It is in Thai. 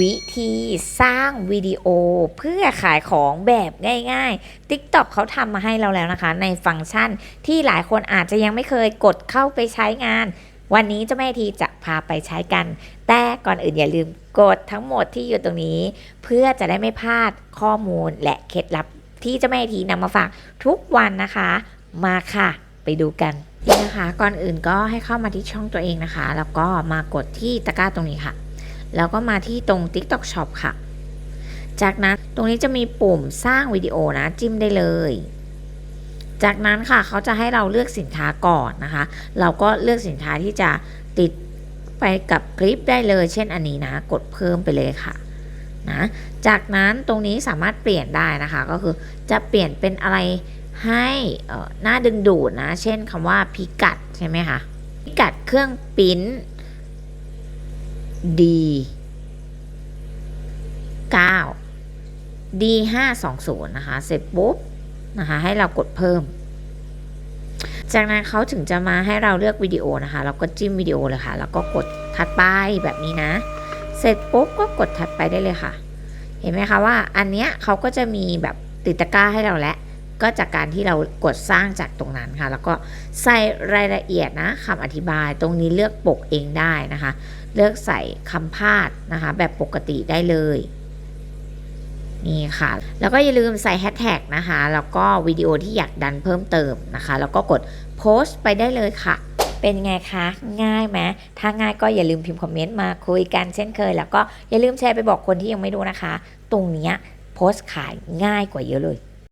วิธีสร้างวิดีโอเพื่อขายของแบบง่ายๆ TikTok เขาทำมาให้เราแล้วนะคะ ในฟังก์ชันที่หลายคนอาจจะยังไม่เคยกดเข้าไปใช้งาน วันนี้เจ้าแม่ทีจะพาไปใช้กัน แต่ก่อนอื่นอย่าลืมกดทั้งหมดที่อยู่ตรงนี้ เพื่อจะได้ไม่พลาดข้อมูลและเคล็ดลับที่เจ้าแม่ทีนำมาฝากทุกวันนะคะ มาค่ะไปดูกันนี่นะคะ ก่อนอื่นก็ให้เข้ามาที่ช่องตัวเองนะคะ แล้วก็มากดที่ตะกร้าตรงนี้ค่ะ แล้วก็มาที่ตรง TikTok Shop ค่ะ จากนั้นตรงนี้จะมีปุ่มสร้างวิดีโอนะจิ้มได้เลย จากนั้นค่ะเขาจะให้เราเลือกสินค้าก่อนนะคะ เราก็เลือกสินค้าที่จะติดไปกับคลิปได้เลย เช่นอันนี้นะ กดเพิ่มไปเลยค่ะนะจากนั้นตรงนี้สามารถเปลี่ยนได้นะคะ ก็คือจะเปลี่ยนเป็นอะไรให้เอ่อหน้าดึงดูดนะ เช่นคำว่าพิกัดใช่ไหมคะ พิกัดเครื่องปริ้น D 9 D 5 2 0นะคะ เสร็จปุ๊บนะคะ ให้เรากดเพิ่ม จากนั้นเขาถึงจะมาให้เราเลือกวิดีโอนะคะ เราก็จิ้มวิดีโอเลยค่ะ แล้วก็กดถัดไปแบบนี้นะ เสร็จปุ๊บก็กดถัดไปได้เลยค่ะ เห็นไหมคะว่าอันเนี้ยเขาก็จะมีแบบติดตะกร้าให้เราแล้ว ก็จากการที่เรากดสร้างจากตรงนั้นค่ะ แล้วก็ใส่รายละเอียดนะคำอธิบายตรงนี้เลือกปกเองได้นะคะ เลือกใส่คำพาดนะคะ แบบปกติได้เลยนี่ค่ะ แล้วก็อย่าลืมใส่แฮชแท็กนะคะ แล้วก็วิดีโอที่อยากดันเพิ่มเติมนะคะ แล้วก็กดโพสต์ไปได้เลยค่ะ เป็นไงคะ ง่ายไหมถ้าง่ายก็อย่าลืมพิมพ์คอมเมนต์มาคุยกันเช่นเคย แล้วก็อย่าลืมแชร์ไปบอกคนที่ยังไม่รู้นะคะ ตรงเนี้ยโพสต์ขายง่ายกว่าเยอะเลย